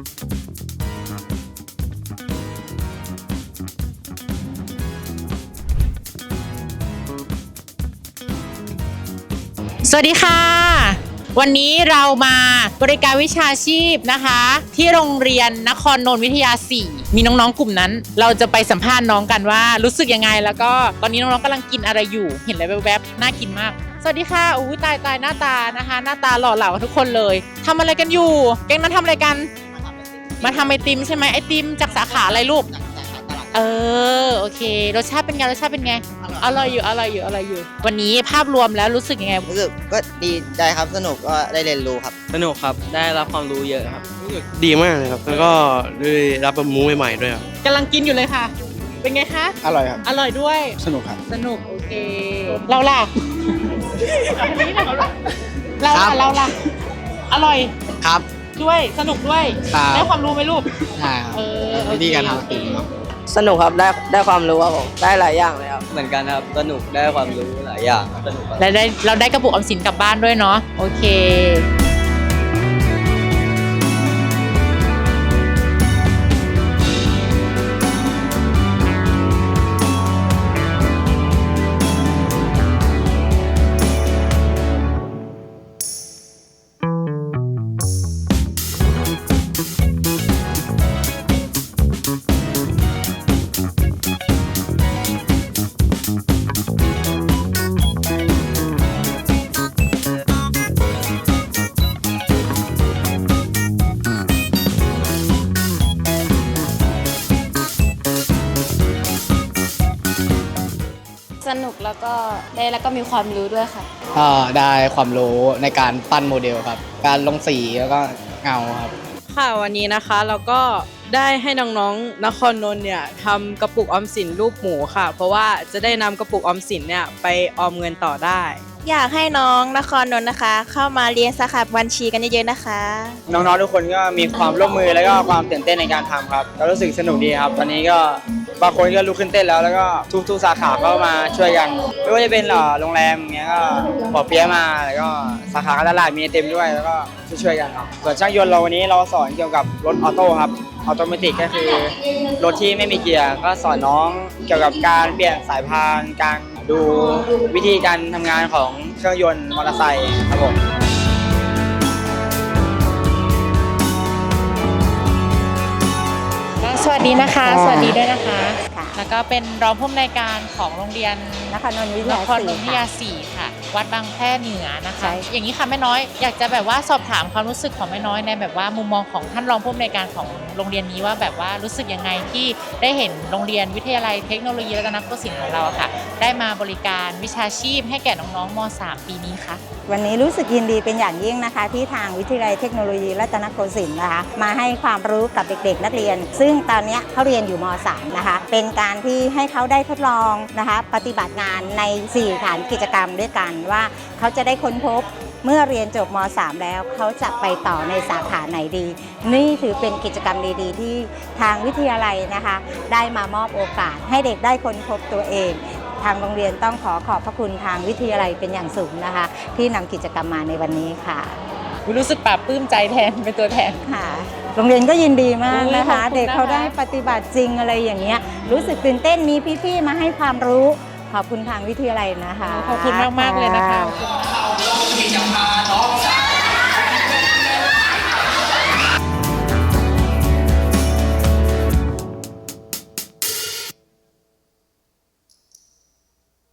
สวัสดีค่ะ วันนี้เรามาบริการวิชาชีพนะคะ ที่โรงเรียนนครนนทวิทยา 4 มีน้องๆกลุ่มนั้น เราจะไปสัมภาษณ์น้องกันว่ารู้สึกยังไง แล้วก็ตอนนี้น้องๆกำลังกินอะไรอยู่ เห็นอะไรแวบๆน่ากินมาก สวัสดีค่ะอู้ตายตายหน้าตานะคะ หน้าตาหล่อเหลาทุกคนเลยทำอะไรกันอยู่ แก๊งนั้นทำอะไรกัน มาทำไอติมใช่ไหมไอติมจากสาขาอะไรลูกเออโอเค รสชาติเป็นไงรสชาติเป็นไง อร่อยอยู่อร่อยอยู่อร่อยอยู่ วันนี้ภาพรวมแล้วรู้สึกยังไง รู้สึกก็ดีใจครับสนุกก็ได้เรียนรู้ครับ สนุกครับ ได้รับความรู้เยอะครับ ดีมากเลยครับ แล้วก็ได้รับแบบมูใหม่ๆด้วยครับ กำลังกินอยู่เลยค่ะ เป็นไงคะ อร่อยครับ อร่อยด้วย สนุกครับ สนุกโอเค เราล่ะ เราครัล่ะบเราล่ะ อร่อย ครับ ด้วยสนุกด้วยครับ ได้ความรู้ไหมลูก ใช่ครับเออโอเค วิธีการทำติ่มครับสนุกครับได้ได้ความรู้ครับผมได้หลายอย่างเลยครับ เหมือนกันครับ สนุกได้ความรู้หลายอย่างครับสนุกครับ และได้เราได้กระปุกออมสินกลับบ้านด้วยเนาะโอเค สนุกแล้วก็ได้แล้วก็มีความรู้ด้วยค่ะ ก็ได้ความรู้ในการปั้นโมเดลครับ การลงสีแล้วก็เงาครับ ค่ะวันนี้นะคะเราก็ได้ให้น้องๆนครนนท์เนี่ยทำกระปุกออมสินรูปหมูค่ะ เพราะว่าจะได้นำกระปุกออมสินเนี่ยไปออมเงินต่อได้ อยากให้น้องนครนนท์นะคะ เข้ามาเรียนสาขาบัญชีกันเยอะๆนะคะ น้องๆทุกคนก็มีความร่วมมือแล้วก็ความตื่นเต้นในการทำครับเรารู้สึกสนุกดีครับ ตอนนี้ก็ บางคนก็ลุกขึ้นเต้นแล้วแล้วก็ทุกๆสาขาก็มาช่วยกัน ไม่ว่าจะเป็นเอ่อโรงแรมอย่างเงี้ยก็ปอเปี๊ยะมาแล้วก็สาขาการตลาดมีเต็มด้วยแล้วก็ช่วยๆกันครับส่วนช่างยนต์เราวันนี้เราสอนเกี่ยวกับรถออโต้ครับออโตเมติกก็คือรถที่ไม่มีเกียร์ก็สอนน้องเกี่ยวกับการเปลี่ยนสายพานการดูวิธีการทำงานของเครื่องยนต์มอเตอร์ไซค์ครับผม สวัสดีนะคะ สวัสดีด้วยนะคะแล้วก็เป็นรองผู้อำนวยการของโรงเรียนนครนนท์วิทนยาครนนท์วิทยาสี่ค่ะ วัดบางแพร่เหนือนะคะ อย่างนี้ค่ะแม่น้อยอยากจะแบบว่าสอบถามความรู้สึกของแม่น้อยในแบบว่ามุมมองของท่านรองผู้อำนวยการของโรงเรียนนี้ว่าแบบว่ารู้สึกยังไงที่ได้เห็นโรงเรียนวิทยาลัยเทคโนโลยีและนักศิลป์ของเราอะค่ะ ได้มาบริการวิชาชีพ ให้แก่น้องๆม .3 ปีนี้ค่ะ วันนี้รู้สึกยินดีเป็นอย่างยิ่งนะคะ ที่ทางวิทยาลัยเทคโนโลยีรัตนโกสินทร์นะคะ มาให้ความรู้กับเด็กๆ นักเรียน ซึ่งตอนเนี้ยเขาเรียนอยู่ม .3 นะคะ เป็นการที่ให้เขาได้ทดลองนะคะ ปฏิบัติงานใน 4 ฐานกิจกรรมด้วยกันว่าเขาจะได้ค้นพบเมื่อเรียนจบม .3 แล้วเขาจะไปต่อในสาขาไหนดี นี่ถือเป็นกิจกรรมดีๆ ที่ทางวิทยาลัยนะคะ ได้มามอบโอกาสให้เด็กได้ค้นพบตัวเอง ทางโรงเรียนต้องขอขอบพระคุณทางวิทยาลัยเป็นอย่างสูงนะคะ ที่นำกิจกรรมมาในวันนี้ค่ะ รู้สึกปลาบปลื้มใจแทนเป็นตัวแทน ค่ะ โรงเรียนก็ยินดีมากนะคะอุ๊ยขอบคุณนะคะ เด็กเขาได้ปฏิบัติจริงอะไรอย่างเงี้ย รู้สึกตื่นเต้นมีพี่ๆมาให้ความรู้ ขอบคุณทางวิทยาลัยนะคะ ขอบคุณมาก ๆ เลยนะคะค่ะ